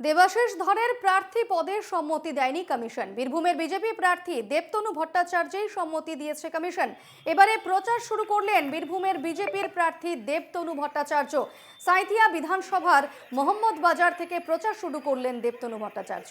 দেবাশিস ধরের প্রার্থী পদের সম্মতি দেয়নি কমিশন। বীরভূমের বিজেপি প্রার্থী দেবতনু ভট্টাচার্যেই সম্মতি দিয়েছে কমিশন। এবারে প্রচার শুরু করলেন বীরভূমের বিজেপির প্রার্থী দেবতনু ভট্টাচার্য। সাঁইথিয়া বিধানসভার মোহাম্মদ বাজার থেকে প্রচার শুরু করলেন দেবতনু ভট্টাচার্য।